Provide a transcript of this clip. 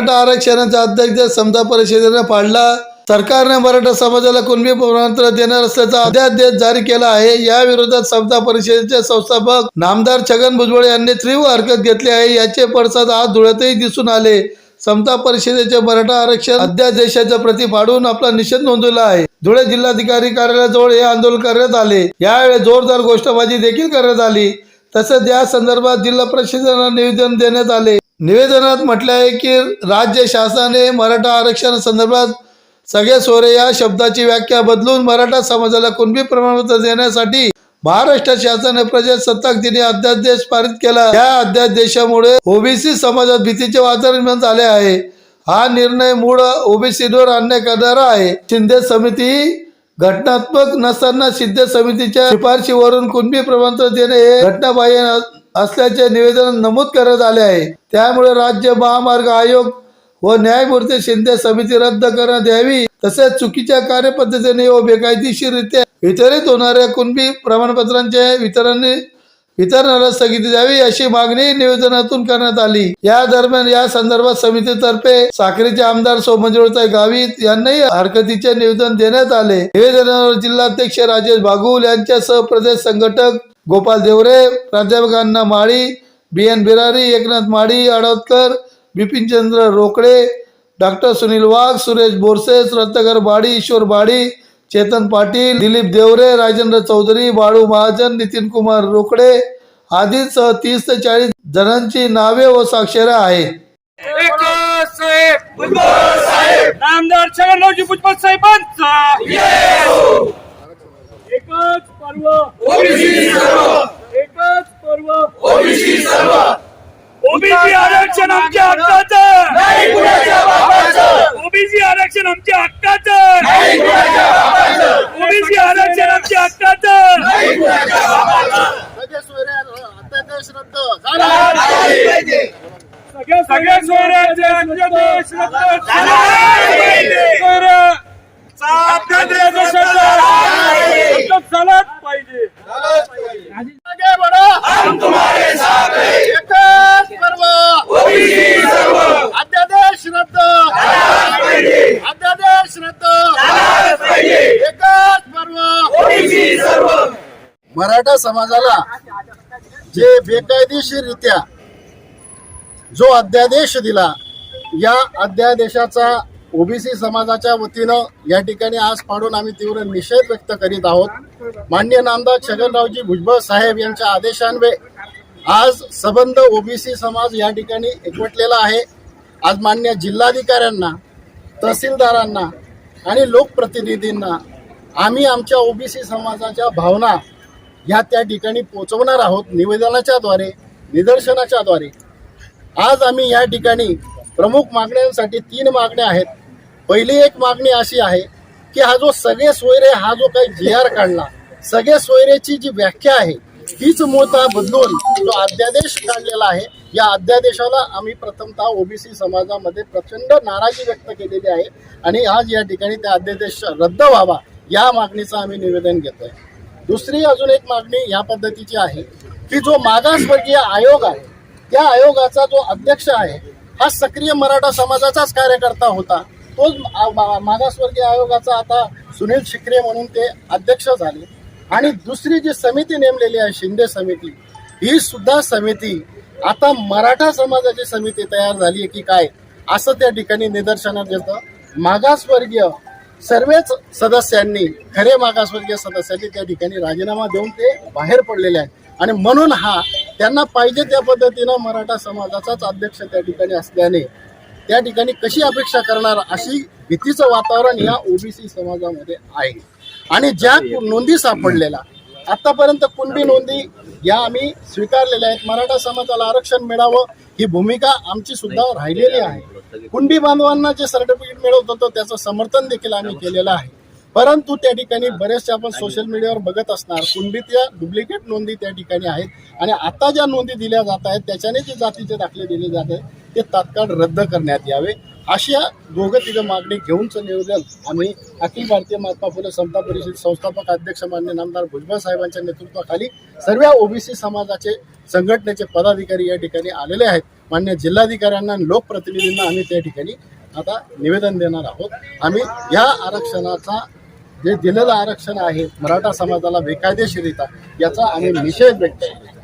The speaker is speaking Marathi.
मराठा आरक्षणाचा अध्यक्ष समता परिषदेने पाडला. सरकारने मराठा समाजाला कुणबी प्रमाणपत्र देणार असल्याचा अध्यादेश जारी केला आहे. या विरोधात समता परिषदेचे संस्थापक नामदार छगन भुजबळ यांनी तीव्र हरकत घेतली आहे. याचे पडसाद आज धुळ्यातही दिसून आले. समता परिषदेचे मराठा आरक्षण अध्यादेशाच्या प्रती पाडून आपला निषेध नोंदवला आहे. धुळे जिल्हाधिकारी कार्यालयाजवळ हे आंदोलन करण्यात आले. यावेळी जोरदार घोषणाबाजी देखील करण्यात आली. तसेच या संदर्भात जिल्हा प्रशासनाला निवेदन देण्यात आले. निवेदनात म्हटले आहे की राज्य शासनाने मराठा आरक्षण संदर्भात सगळे सोरे या शब्दाची व्याख्या बदलून मराठा समाजाला कुणबी प्रमाणपत्र देण्यासाठी महाराष्ट्र शासनाने प्रजासत्ताक दिनी अध्यादेश पारित केला. या अध्यादेशामुळे ओबीसी समाजात भीतीचे वातावरण निर्माण झाले आहे. हा निर्णय मूळ ओबीसीवर अन्याय करणारा आहे. शिंदे समिती घटनात्मक नसताना शिंदे समितीच्या शिफारशीवरून कुणबी प्रमाणपत्र देणे हे घटनाबाह्य असल्याचे निवेदन नमूद करण्यात आले आहे. त्यामुळे राज्य महामार्ग आयोग व न्यायमूर्ती शिंदे समिती रद्द करण्यात यावी. तसेच चुकीच्या कार्यपद्धतीने व बेकायदेशीररित्या वितरित होणाऱ्या कुणबी प्रमाणपत्रांचे वितरण वितरणाला स्थगिती द्यावी अशी मागणी निवेदनातून करण्यात आली. या दरम्यान या संदर्भात समितीतर्फे साखरेचे आमदार सोमंजुळताई गावित यांनाही हरकतीचे निवेदन देण्यात आले. निवेदनावर जिल्हाध्यक्ष राजेश बागुल यांच्यासह प्रदेश संघटक गोपाल देवरे प्राध्यापक Anna Mali B N Birari Eknath Mali Adavatkar Bipinchandra Rokade doctor Sunil Wagh Suresh Borse Ratnakar Badi Ishwar Badi Chetan Patil Dilip Deore Rajendra Chaudhari Balu Mahajan Nitin Kumar Rokade आदींसह तीस ते चाळीस जणांची नावे व आहेत. एकच साहेब छगनरावजी भुजबळ साहेबांचा. पर्व ओबीसी सर्व. एकच पर्व. ओबीसी सर्व. ओबीसी आरक्षण आमच्या हक्काचं. नाही कुणाच्या बापाचं. ओबीसी आरक्षण आमच्या हक्काचं. नाही कुणाच्या बापाचं. ओबीसी आरक्षण आमच्या हक्काचं. नाही कुणाच्या बापाचं. सगळ्या सगळ्या सोयऱ्याचे अध्यादेश रद्द. झाला. पाहिजे. सोयऱ्याचा अध्यादेश रद्द झालाच पाहिजे आगे बढ़ो हम तुम्हारे साथ हैं एकच पर्व ओबीसी सर्व अध्यादेश रद्द अध्यादेश रद्द एकच पर्व ओबीसी सर्व. मराठा समाजाला जे बेकायदेशीररित्या जो अध्यादेश दिला या अध्यादेशाचा ओबीसी समाजाच्या वतीनं या ठिकाणी आज पाडून आम्ही तीव्र निषेध व्यक्त करीत आहोत. मान्य नामदार छगनरावजी भुजबळ साहेब यांच्या आदेशान्वये आज सबंध ओबीसी समाज या ठिकाणी एकवटलेला आहे. आज मान्य जिल्हाधिकाऱ्यांना तहसीलदारांना आणि लोकप्रतिनिधींना आम्ही आमच्या ओबीसी समाजाच्या भावना ह्या त्या ठिकाणी पोचवणार आहोत निवेदनाच्या द्वारे निदर्शनाच्या द्वारे आज आम्ही या ठिकाणी प्रमुख मागण्यांसाठी तीन मागण्या आहेत. पहिली एक मागणी अशी आहे की हा जो सगळे सोयरे हा जो काही जी आर काढला सगळे सोयरेची जी व्याख्या आहे हीच मूळतः बदलून जो अध्यादेश काढलेला आहे या अध्यादेशाला आम्ही प्रथमतः ओबीसी समाजामध्ये प्रचंड नाराजी व्यक्त केलेली आहे आणि आज या ठिकाणी त्या अध्यादेश रद्द व्हावा या मागणीचं आम्ही निवेदन घेतो आहे दुसरी अजून एक मागणी या पद्धतीची आहे की जो मागासवर्गीय आयोग आहे त्या आयोगाचा जो अध्यक्ष आहे हा सक्रिय मराठा समाजाचाच कार्यकर्ता होता. तोच मागासवर्गीय आयोगाचा आता सुनील शिकरे म्हणून ते अध्यक्ष झाले. आणि दुसरी जी समिती नेमलेली आहे शिंदे समिती ही सुद्धा समिती आता मराठा समाजाची समिती तयार झाली आहे की काय असं त्या ठिकाणी निदर्शनात येतं. मागासवर्गीय सर्वच सदस्यांनी खरे मागासवर्गीय सदस्यांनी त्या ठिकाणी राजीनामा देऊन ते बाहेर पडलेले आहेत. आणि म्हणून हा त्यांना पाहिजे त्या पद्धतीनं मराठा समाजाचाच अध्यक्ष त्या ठिकाणी असल्याने त्या ठिकाणी कशी अपेक्षा करणार अशी भीतीचं वातावरण या ओबीसी समाजामध्ये आहे. आणि ज्या नोंदी सापडलेल्या आतापर्यंत कुणबी नोंदी या आम्ही स्वीकारलेल्या आहेत. मराठा समाजाला आरक्षण मिळावं ही भूमिका आमची सुद्धा राहिलेली आहे. कुणबी बांधवांना जे सर्टिफिकेट मिळवत होतं त्याचं समर्थन देखील आम्ही केलेलं आहे. परंतु त्या ठिकाणी बरेचसे आपण सोशल मीडियावर बघत असणार. कुणबीच्या डुप्लिकेट नोंदी त्या ठिकाणी आहेत. आणि आता ज्या नोंदी दिल्या जात आहेत त्याच्याने जे जातीचे दाखले दिले जात आहेत ते तात्काळ रद्द करण्यात यावे. अशा दोघं तिघं मागणी घेऊनचं नियोजन आम्ही अखिल भारतीय महात्मा फुले समता परिषद संस्थापक अध्यक्ष मान्य नामदार भुजबळ साहेबांच्या नेतृत्वाखाली सर्व ओबीसी समाजाचे संघटनेचे पदाधिकारी या ठिकाणी आलेले आहेत. मान्य जिल्हाधिकाऱ्यांना आणि लोकप्रतिनिधींना आम्ही त्या ठिकाणी आता निवेदन देणार आहोत. आम्ही या आरक्षणाचा जे दिलेलं आरक्षण आहे मराठा समाजाला बेकायदेशीरित्या याचा आम्ही निषेध व्यक्त केला.